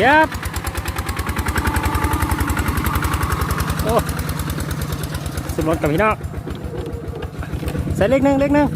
ยับโอ้สมรสกับพี่น้องใส่เล็กหนึ่งเล็กหนึ่ง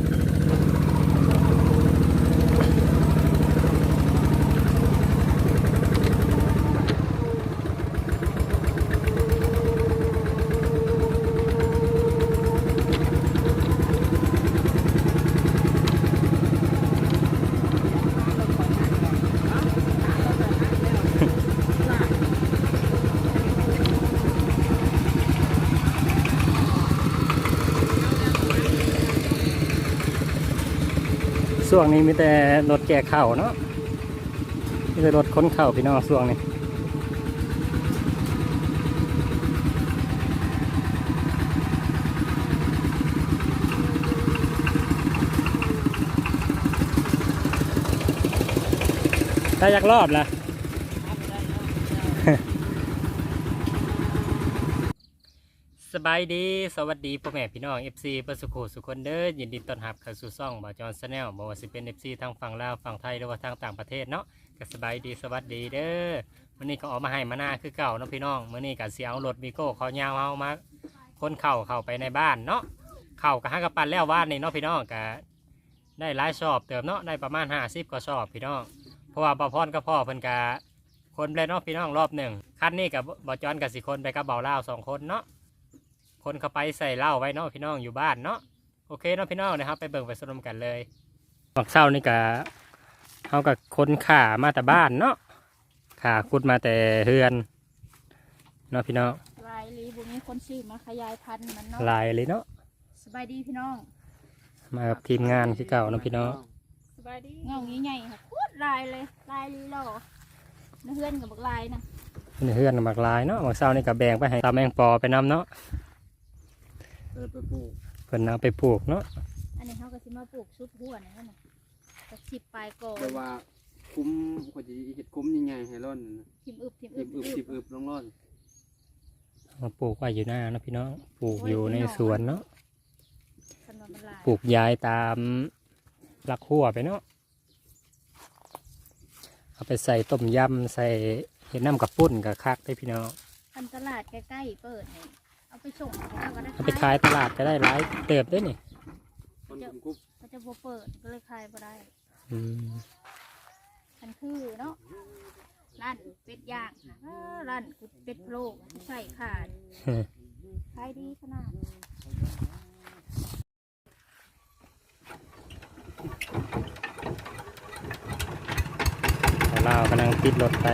ช่วงนี้มีแต่รถแก่เข่าเนาะมีแต่รถค้นเข่าพี่น้องช่วงนี้ได้ยักรอบละ บายดีสวัสดีพ่อแม่พี่น้อง FC เพื่อสุขสุขคนเด้อยินดีต้อนรับเข้าสู่ช่องบอจอนชาแนลบอกว่าสิเป็น FC ทางฝั่งลาวฝั่งไทยหรือว่าทางต่างประเทศเนาะก็สบายดีสวัสดีเด้อวันนี้ก็ออกมาให้มาหน้าคือเก่าเนาะพี่น้องวันนี้ก็เสียเอารถวีโก้เขายาวเอามาคนเข่าเข้าไปในบ้านเนาะเข่ากับห้ากระปันแล้วว่านนี่เนาะพี่น้องก็ได้หลายชอบเติมเนาะได้ประมาณ50กว่าชอบพี่น้องเพราะว่าบ่พรกับพ่อเพิ่นกะคนเลยเนาะพี่น้องรอบหนึ่งคันนี้กับบอจอนกับสิคนไปกับเบาเล่าสองคนเนาะ คนเข้าไปใส่เหล้าไว้เนาะพี่น้องอยู่บ้านเนาะโอเคเนาะพี่น้องนะครับไปเบิ่งไปสรุปกันเลยบักเศร้านี่กะเขากับคนข่ามาแต่บ้านเนาะข่าขุดมาแต่เฮือนเนาะพี่น้องลายลีบุมีคนซื้อมาขยายพันธุ์มันเนาะหลายเลยเนาะสบายดีพี่น้องมากับทีมงานที่เก่าเนาะพี่น้องสบายดีเงางี้ใหญ่ค่ะโคตรลายเลยลายลีหล่อเพื่อนกับบักลายนะในเฮือนหมักหลายเนาะบักเศร้านี่กับแบ่งไปให้ตาแมงปอไปนำเนาะ เออไปปลูกเพิ่นเอาไปปลูกเนาะอันนี้เขาก็สิมาปลูกชุดหัวนี่นะจะสิบปลายกอแต่ว่าคุ้มกว่าจะเห็ดคุ้มยังไงให้ร่อนน่ะทิมอึบทิมทิอึบบอึบทิบอึบลงร่อนมาปลูกไว้อยู่หน้าเนาะพี่น้องปลูกอยู่ในสวนเนาะสันว่ามันลายปลูกย้ายตามหลักขั้วไปเนาะเอาไปใส่ต้มยำใส่เห็ดน้ำกับปุ้นกับคักได้พี่น้องอันตลาดใกล้ๆเปิดนี่ เอาไปส่งเขาก็ได้เอาไปขายตลาดก็ได้หลายเติบได้นี่คนกลุ่มกุ๊บเขาจะบ่เปิดก็เลยขายบ่ได้อืมอันคือเนาะร้านเป็ดย่างค่ะเออร้านกุดเป็ดโลกใส่ขาดขายดีขนาดเรากำลังติดรถไป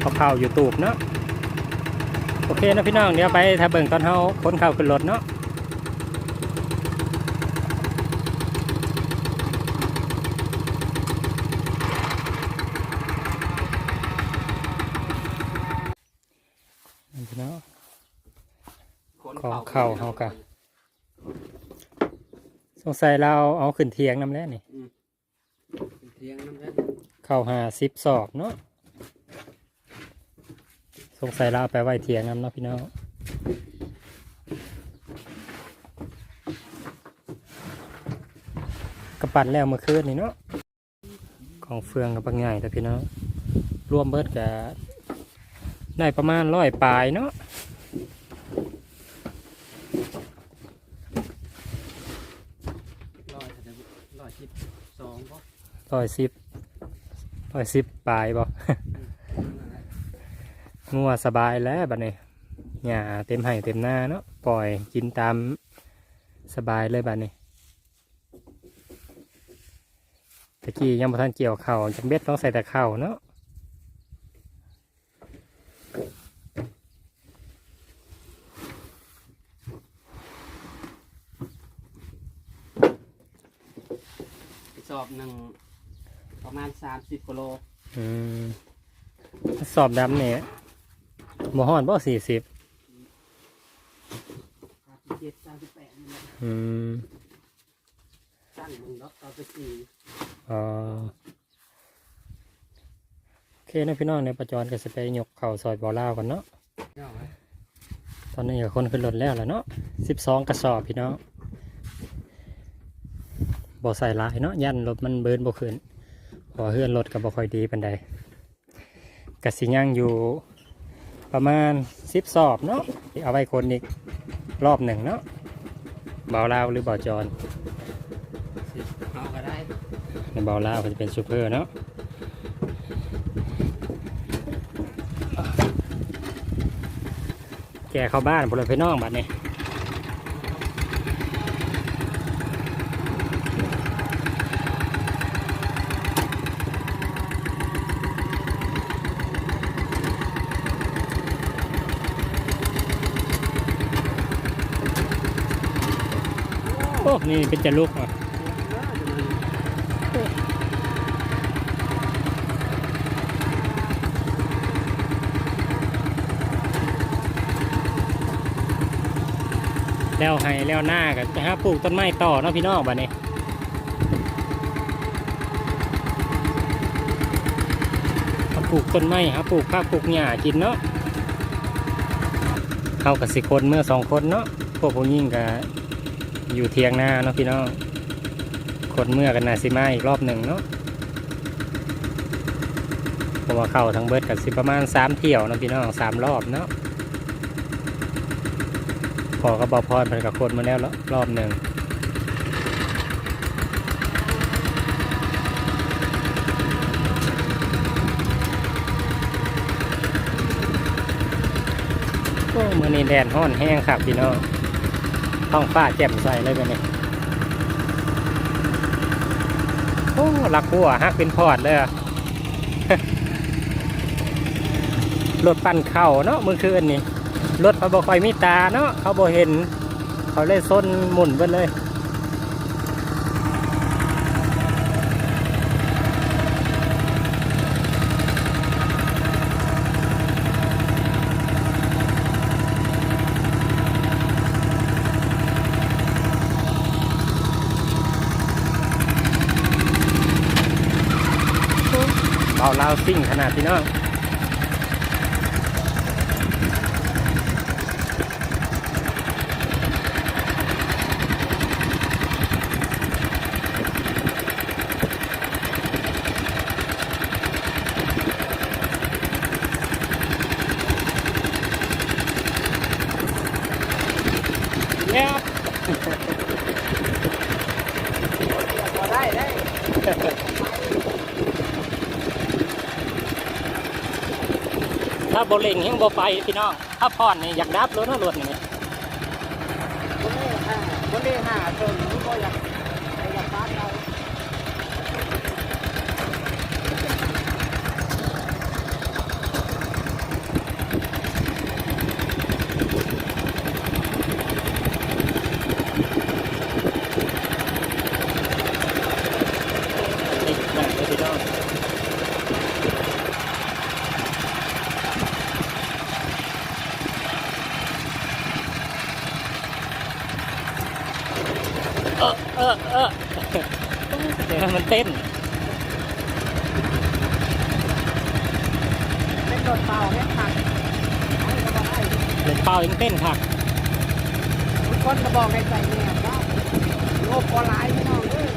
เข้าเข้ายูทูบเนาะ โอเคนะพี่น้องเดี๋ยวไปถ้าเบิ่งตอนเฮาคนเข้าขึ้นรถเนาะพี่น้องคนของเข้าเขากะสงสัยเราเอาขึ้นเทียงน้ำแล้วนี่เป็นเทียงน้ำแร่เข้าหาสิบสอบเนาะ สงสัยเราเอาไปไว้เทียงน้ำเนาะพี่น้องกระปั่นแล้วเมื่อคืนนี่เนาะของเฟืองกับบางใหญ่แต่พี่น้องรวมเบิดกับได้ประมาณร้อยปลายเนาะร้อยเท่าไหร่ร้อยสิบสองก็ร้อยสิบร้อยสิบปลายบ่ งัวสบายแล้วบัดนี้หญ้าเต็มให้เต็มหน้าเนาะปล่อยกินตามสบายเลยบัดนี้ตะกี้ยังบ่ทันเกี่ยวเข่าวจังเบ็ดต้องใส่แต่เข่าวเนาะสอบหนึ่งประมาณสามสิบกิโลอืมสอบดำเนี่ย บ่ฮอดบ่สี่สิบสามสิบเจ็ดสามสิบแปดนี่แหละอืมตั้งมึงล็อกต่อไปสี่อ๋อโอเคนะพี่น้องในประจรก็จะไปยกเข่าวซอยบ่อล่าวกันเนาะ เจ้าไหมตอนนี้ก็คนขึ้นรถแล้วแหละเนาะสิบสองกระสอบพี่น้องบ่ใส่หลายเนาะยันรถมันเบิร์นบ่ขึ้นพอเฮือนรถก็บ่ค่อยดีปานใดกสิยังอยู่ ประมาณสิบสอบเนาะเอาไว้คนอีกรอบหนึ่งเนาะเบาลาวหรือเบาจอนสิเอาก็ได้ในเบาลาวก็จะเป็นซูเปอร์เนาะแกเข้าบ้านพลเมืองน้องบัดนี้ นี่เป็นจะลุกอะแล้วให้แล้วหน้ากันจะหาปลูกต้นไม้ต่อเนาะพี่น้องบ้านนี้ปลูกต้นไม้หาปลูกข้าวปลูกหญ้ากินเนาะเข้ากับสิคนเมื่อสองคนเนาะพวกผู้ยิ่งกับ อยู่เทียงหน้าเนาะพี่น้องคนเมื่อกันนาสิมาอีกรอบหนึ่งเนาะเพราะว่าเข้าทั้งเบิดกับสิประมาณสามเที่ยวเนาะพี่น้องสามรอบเนาะพอก็บอพรไปกับคนมาแล้วรอบหนึ่งโอ้มื่อนี้แดดห้อนแห้งครับพี่น้อง ท้องฟ้าแจ่มใสเลยแบบนี้โอ้ลักหัวฮักเป็นพอดเลยรถปั่นเข่าเนาะมือคืนนี้รถเขาบอกคอยมีตาเนาะเขาบอกเห็น เขาเลยส้นหมุนไปเลย เบาลาวซิ่งขนาดพี่น้องเนี่ยได้ได้ ถ้าโบเล็งยังโบไปพี่น้อง ถ้าพอนนี่อยากดับรถนะรถนี่คนนี้ห้าคนนี้ห้าจนรู้ก็อยากอยากตามเรา นี่นั่นเลยพี่น้องเออเออเออ เดี๋ยวมันเต้น เป็นรถเปล่าแม่ผักเอาก็บ่ได้เล่นเป้ายังเต้นค่ะทุกคนก็บอกให้ใจเนี่ยว่าโลกออนไลน์พี่น้องเอ้ย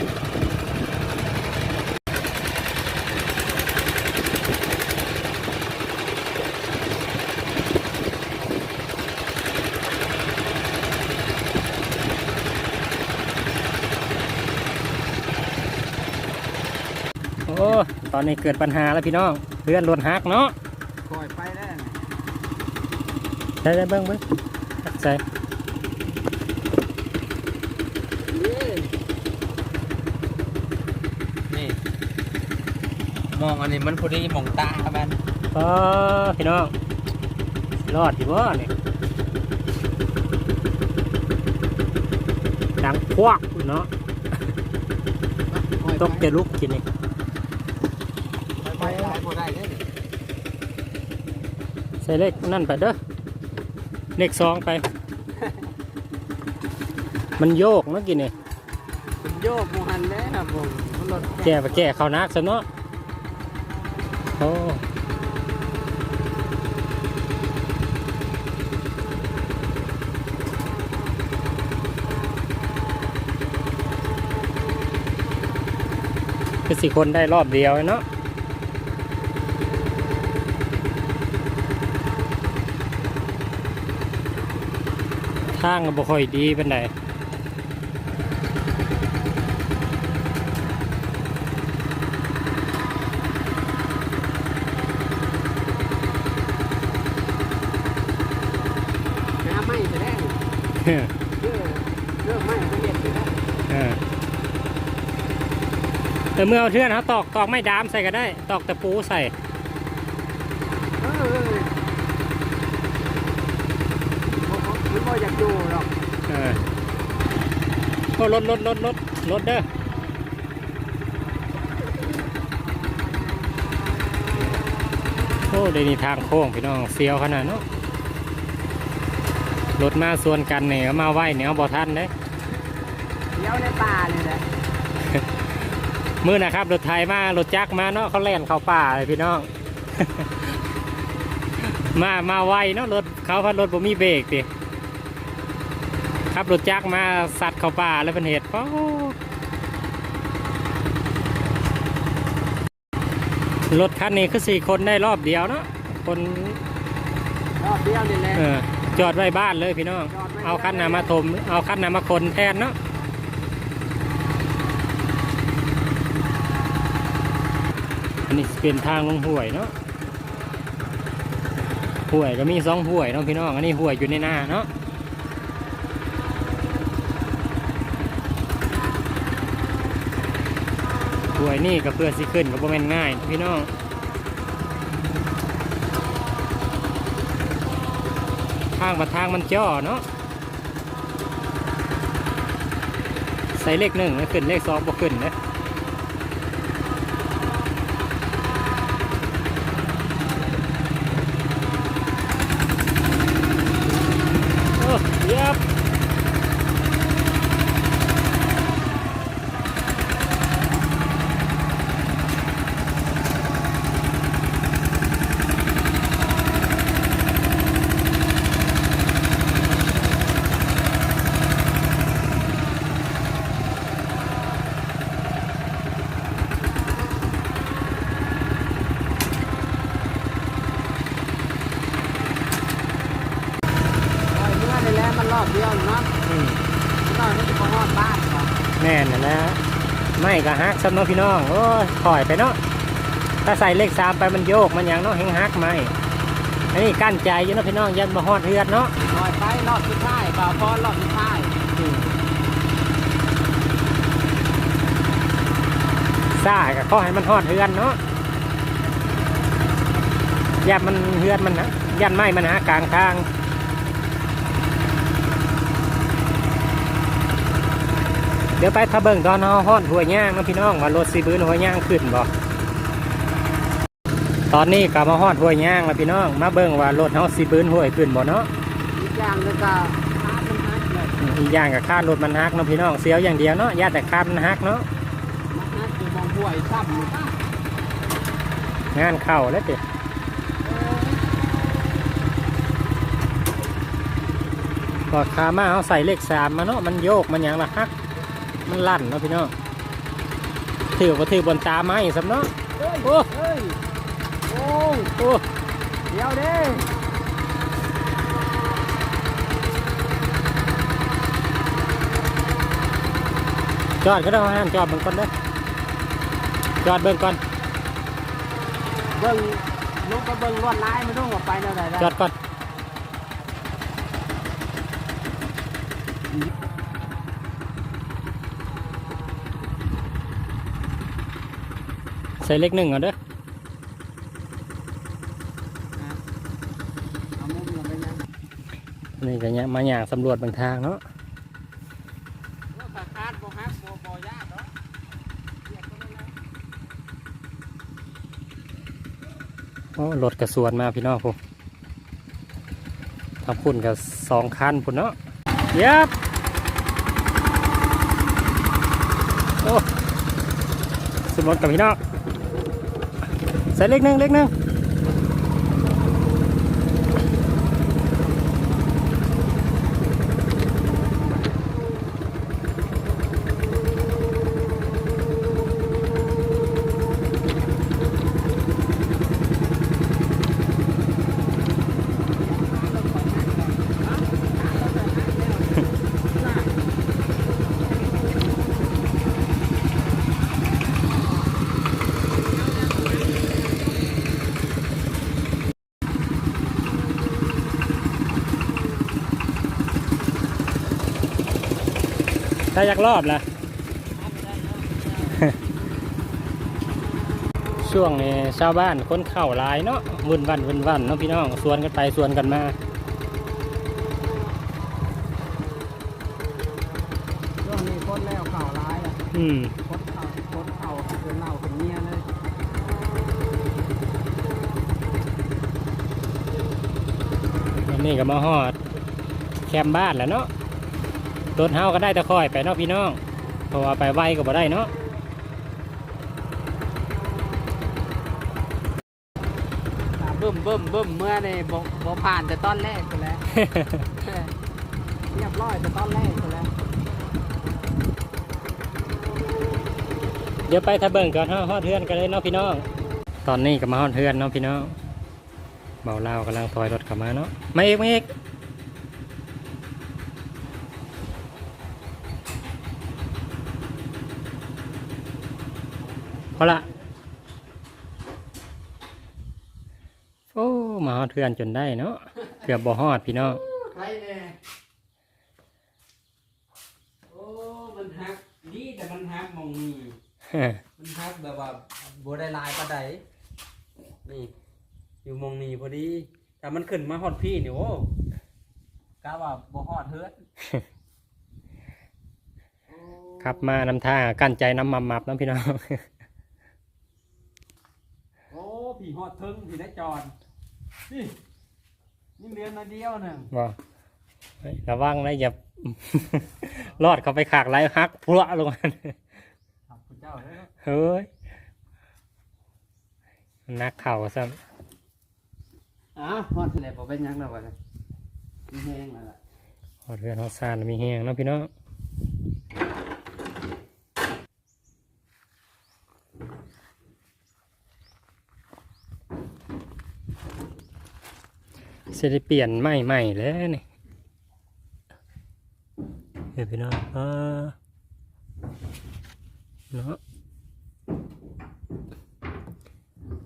โอ้ ตอนนี้เกิดปัญหาแล้วพี่น้องเพื่อนรถฮักเนาะคอยไปได้นะได้ได้เบิ้งเบิ้งฮักใจนี่ มองอันนี้มันพอดีมองตาครับมันอ๋อพี่น้อง รอดอยู่บ่เนี่ยดังควักเนาะตกจะลุกกินนี่ ไปหลายพอได้เด้อ ใส่เลขนั่นไปเด้อเลขสองไป มันโยกเนาะกินนี่ผมโยกมูหันแน่ครับผมมันรถแก่ไปแก่เข้านักซะเนาะโอ้คือสี่คนได้รอบเดียวเนาะางก็บ่ค่อยดีปานใดหาไม้จะได้เออเรื่องเรื่องไม้จะเล็ดอยู่ได้เออแต่เมื่อเอาเทือนเขาตอกตอกไม้ดามใส่ก็ได้ ตอกตะปูใส่ เออมันก็อยากอยู่หรอก เออ ก็ลดลดลดลดลดเด้อโอ้เดี๋ยวนี้ทางโค้งพี่น้องเสียวขนาดเนาะรถมาส่วนกันเนี่ยเอามาไหวเนี่ยเอาบ่ทันเด้เลี้ยวในป่าเลยแหละมือนะครับรถไทยมารถจักรมาเนาะเขาแล่นเข้าป่าเลยพี่น้อง มามาไวเนาะรถเขาพัดรถบ่มีเบรกดิ ขับรถจักรมาสัตว์เข้าป่าแล้วเป็นเหตุป้รถคันนี้คือสี่คนได้รอบเดียวเนาะคนรอบเดียวนี่แหละเออจอดไว้บ้านเลยพี่น้อง เอาคันนามาถม เอาคันนามาคนแทนเนาะอันนี้สิเป็นทางลงห้วยเนาะห้วยก็มีสองห้วยเนาะพี่น้อง อันนี้ห้วยอยู่ในหน้าเนาะ ห้วยนี่ก็เพื่อสิขึ้นก็บ่แมนง่ายพี่น้องทางมาทางมันจ่อเนาะใส่เลขหนึ่งแล้วขึ้นเลขสองบ่ขึ้นนะโอ้เยับโอ้ยเมื่อนี่แหละมันรอบเดียวเนาะ อืม มันน้อยมันจะพอฮอดบ้านเนาะ แม่นนั่นแหละ ไม่ก็ฮักซ้ำเนาะพี่น้องโอ้ยถอยไปเนาะถ้าใส่เลขสามไปมันโยกมันหยังเนาะแหงฮักไม่อันนี้กั้นใจอยู่เนาะพี่น้องยันมาฮอดเฮือดเนาะน้อยไปรอบสุดท้ายบ่าวพอรอบสุดท้ายอืมซ่าก็ขอให้มันฮอดเฮือนเนาะยันมันเฮือนมันนะยันไม้มันหากลางทาง เดี๋ยวไปทะเบิงตอนเฮาฮอดหัวย่างนาะพี่น้องว่ารถสีบื้นหัวย่างขึ้นบ่ตอนนี้ก็มาฮอดหัวย่างแล้วพี่น้อง มาเบิ่งว่ารถเฮาสีบื้นหัวขึ้นบ่เนาะอีกอย่างก็พามันฮักอีกอย่างกับคาดรถมันฮักเนาะพี่น้องเสียวอย่างเดียวเนาะญาติแต่คาดมันฮักเนาะมันฮักอยู่มองห้วยซ้ำงานเข้าแล้วติก็ขามาเฮาใส่เลขสามมาเนาะมันโยกมันหยังละฮัก มันลั่นเนาะพี่น้องถือว่าถือบนตาไม้สำเนาะเฮ้ยโอ้เฮ้ยโอ้ยโอ้เดี๋ยวเด้จอดก็ได้ห้ามจอดเบิ่งก่อนเด้อจอดเบิ่งก่อนเบิ่งลงไปเบิ่งลวดลายมันต้องออกไปแล้วได้จอดก่อน ส่เลขหนึ่งก่อนเด้อเอามุมลงไปยังนี่ก็เนี่ยมาอย่างสำรวจบางทางเนาะว่าขาคาดบ่ฮักบ่บ่ยากเนาะเรียกคนนั้นนะโอ้รถกระสวนมาพี่น้องผมทำพุ่นกับสองคันพุ่นเนาะเย็บโอ้สมรถกับพี่น้อง ใส่เล็กนึงเล็กนึง ได้ยักรอบละช่วงนี้ชาวบ้านคนเข้าหลายเนาะวุ่นวันวุ่นวันเนาะพี่น้องสวนกันไปสวนกันมาช่วงนี้คนแล้วข่าวร้ายอะอืมคนข่าวคนข่าวเป็นเหล่าเป็นเมียเลยวันนี้ก็มาฮอดแคมป์บ้านแล้วเนาะ ต้นเฮาก็ได้แต่คอยไปเนาะพี่น้องเพราะว่าไปไวก็บ่ได้เนาะอ่าเบิ่มเบิ่มเบิ่มเมื่อในบ่บ่ผ่านแต่ตอนแรกไปแล้วเรียบร้อยแต่ตอนแรกไปแล้วเดี๋ยวไปทะเบิ่งก่อนเฮาฮอดเฮือนกันเลยเนาะพี่น้อง ตอนนี้ก็มาฮอดเฮือนเนาะพี่น้องเบาลาวกำลังถอยรถเข้ามาเนาะมาอีกมาอีก เอาละโอ้มาฮอดเฮือนจนได้เนาะเกือบบ่ฮอดพี่น้องใครแน่โอ้มันฮักดีแต่มันฮักมองนี่มันฮักแบบว่าบ่ได้ลายปานใดนี่ อยู่มองนี่พอดีแต่มันขึ้นมาฮอดพี่นี่โอ้กะว่าบ่ฮอดเฮือนขับมานำท่ากั้นใจน้ำมับมับๆเนาะพี่น้อง โอ้พี่ฮอดเทิงพี่ได้จอนนี่นี่เรียนมาเดียวหนึ่งบอกเฮ้ยระวังนะอย่ารอดเข้าไปขากไรฮักพลวลงมาครับคุณเจ้าเด้อเฮ้ยนักเข่าซะอ้าวฮอดเลยบ่เป็นหยังแล้ววะเนี่ยมีแห้งแล้วล่ะหอดเรือนหอดซานมีแหงเนาะพี่น้อง เสได้เปลี่ยนใหม่ใหม่แล้วนี่เดี๋ยวพี่น้องเออเนาะ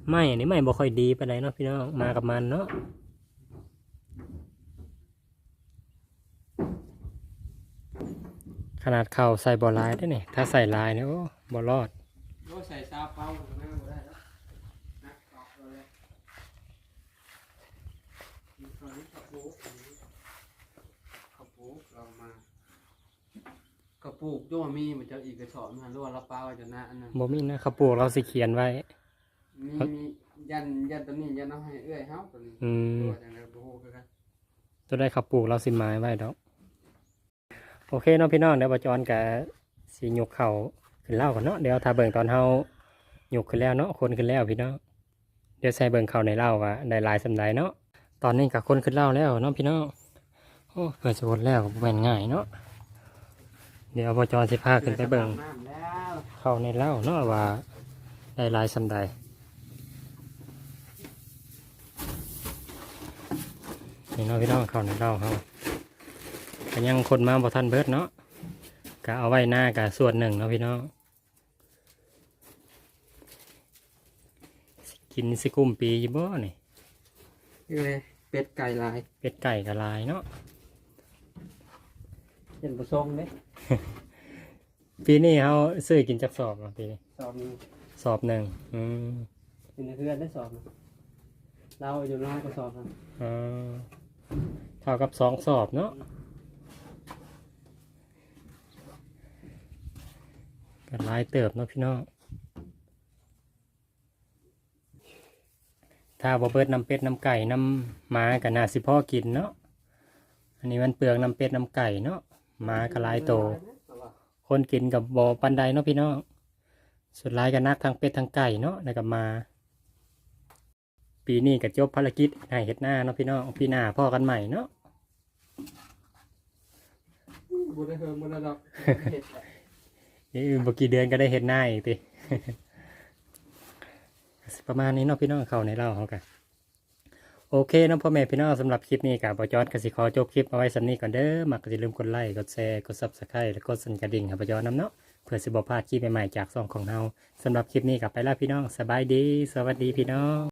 ไม่อันนี้ไม่บ่ค่อยดีไปไหนเนาะพี่น้องมากับมันเนาะขนาดเข่าใส่บอลายได้เนี่ยถ้าใส่ลายเนี่ยโอ้บอรอดโอ้ใส่ซาเปาก็น่าบ่ได้แล้วนักตอกเลยมี คราวนี้กระปุกอันนี้กระปุกเรามากระปุกด้วยมีมันจะอีกกระสอบมาหรือว่าเราเปล่าไว้จะนะอันนั้นบ่มีนะเขาปลูกเราสิเขียนไว้ มีมียันยันตัวนี้ยันเอาให้เอื้อยเฮาตัวนี้อืม ตัวจังได๋บ่ฮู้คือกันตัวได้เขาปลูกเราสิไม้ไว้ดอกโอเคเนาะพี่น้องเดี๋ยวบจอนกับสีหยกเข่าขึ้นเล่ากันเนาะเดี๋ยวถ้าเบิ่งตอนเฮาหยกขึ้นแล้วเนาะคนขึ้นแล้วพี่น้องเดี๋ยวใส่เบิ่งเข่าในเล่าว่าได้หลายสำใดเนาะ ตอนนี้กับคนขึ้นเล่าแล้วเนาะพี่น้องโอ้เพื่อจะหมดแล้วก็บ่แมนง่ายเนาะเดี๋ยวบจสิพาขึ้นไปเบิ่งน้ำแล้วเข้าในเล่าเนาะว่าได้ลายสำใดนี่เนาะพี่น้องเข้าในเล่าเขาก็ยังคนมาบ่ทันเบิดเนาะก็เอาไว้หน้ากับส่วนหนึ่งเนาะพี่น้องกินสิกุมปีอยู่บ่นี่นี่เลย เป็ดไก่ลายเป็ดไก่กับลายเนาะเห็นบ่ทรงเด้ปีนี้เขาซื้อกินจักสอบเนาะปีนี้สอบนี้สอบหนึ่งอืมเป็นเพื่อนได้สอบนะเราอยู่น้อยก็สอบนะอ่าเท่ากับสองสอบเนาะกันลายเติบเนาะพี่น้อง ถ้าบ่เบิดน้ำเป็ดน้ำไก่น้ำหมากับนาสิพ่อกินเนาะอันนี้มันเปลืองน้ำเป็ดน้ำไก่เนาะหมากับลายโต คนกินกับบ่ปันใดเนาะพี่น้องสุดท้ายก็นักทั้งเป็ดทั้งไก่เนาะแล้วก็มา ปีนี้ก็จบภารกิจให้เฮ็ดหน้าเนาะพี่น้องปีหน้าพ่อกันใหม่เนาะบุได้เฮิมบุได้ดอกเห็ดแหละนี่บกี่เดือนก็ได้เห็นหน้าอีกติ ประมาณนี้เนาะพี่น้องเขาในเล่าเขากันโอเคเนาะพ่อแม่พี่น้องสำหรับคลิปนี้กับบอจอดกสิขอจบคลิปเอาไว้สันี้ก่อนเด้อมักก็อย่าลืมกดไลค์กดแชร์กดซับสไครต์และกดสั่นกระดิ่งให้บอจอดน้ำเนาะเพื่อสิบพลาดคลิปใหม่ๆจากซองของเราสำหรับคลิปนี้กับไปแล้วพี่น้องสบายดี สวัสดีพี่น้อง